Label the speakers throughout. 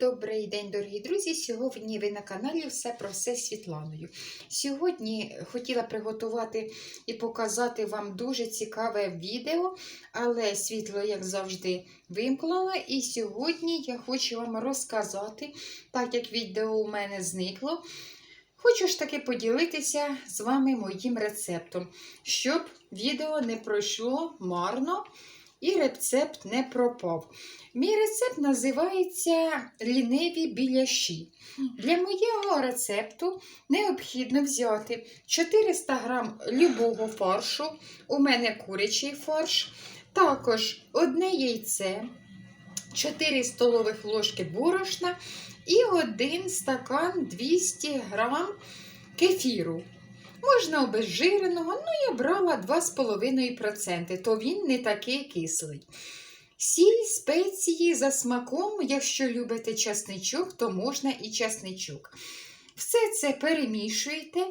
Speaker 1: Добрий день, дорогі друзі! Сьогодні ви на каналі Все про все з Світланою. Сьогодні хотіла приготувати і показати вам дуже цікаве відео, але світло, як завжди, вимкнуло. І сьогодні я хочу вам розказати, так як відео у мене зникло. Хочу ж таки поділитися з вами моїм рецептом, щоб відео не пройшло марно і рецепт не пропав. Мій рецепт називається ліниві біляші. Для моєго рецепту необхідно взяти 400 г любого фаршу, у мене курячий фарш, також одне яйце, 4 столових ложки борошна і 1 стакан 200 г кефіру. Можна обезжиреного, ну я брала 2,5%, то він не такий кислий. Сіль, спеції за смаком, якщо любите часничок, то можна і часничок. Все це перемішуєте.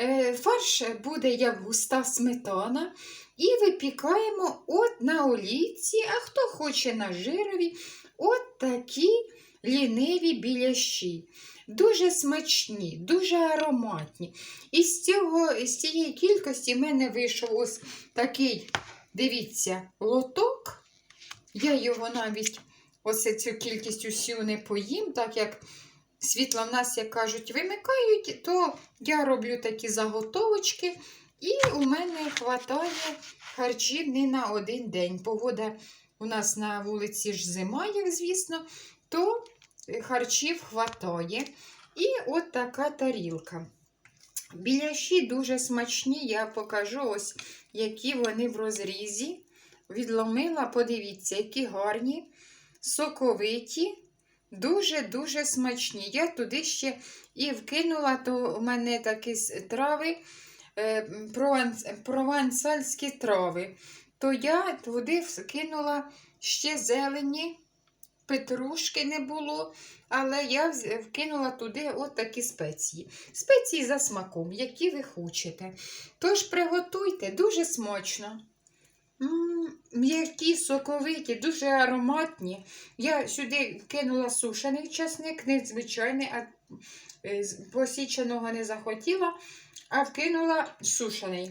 Speaker 1: Е, Фарш буде як густа сметана. І випікаємо от на олійці, а хто хоче на жирові, от такі ліниві біляші. Дуже смачні, дуже ароматні. І з, цього, з цієї кількості в мене вийшов ось такий, дивіться, лоток. Я його навіть ось цю кількість усю не поїм, так як світло в нас, як кажуть, вимикають, то я роблю такі заготовочки, і у мене вистачає харчів не на один день. Погода у нас на вулиці ж зима, як звісно, то харчів вистачає. І от така тарілка. Біляші дуже смачні, я покажу ось, які вони в розрізі. Відломила, подивіться, які гарні, соковиті, дуже-дуже смачні. Я туди ще і вкинула, то у мене такі трави, е, провансальські трави. То я туди вкинула ще зелені, петрушки не було, але я вкинула туди от такі спеції. Спеції за смаком, які ви хочете. Тож приготуйте дуже смачно. М'які, соковиті, дуже ароматні. Я сюди вкинула сушений часник, не звичайний, а посіченого не захотіла, а вкинула сушений.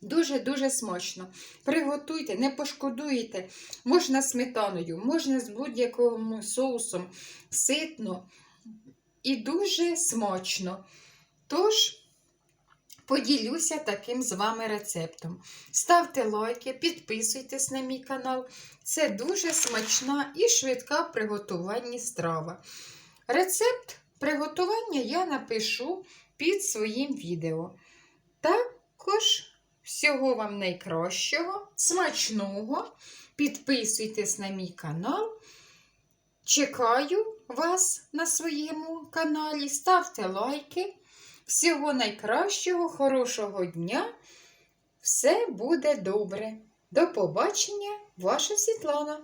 Speaker 1: Дуже-дуже смачно. Приготуйте, не пошкодуйте. Можна сметаною, можна з будь-яким соусом, ситно і дуже смачно. Тож, поділюся таким з вами рецептом. Ставте лайки, підписуйтесь на мій канал. Це дуже смачна і швидка в приготуванні страва. Рецепт приготування я напишу під своїм відео. Також всього вам найкращого, смачного. Підписуйтесь на мій канал. Чекаю вас на своєму каналі. Ставте лайки. Всього найкращого, хорошого дня. Все буде добре. До побачення, ваша Світлана!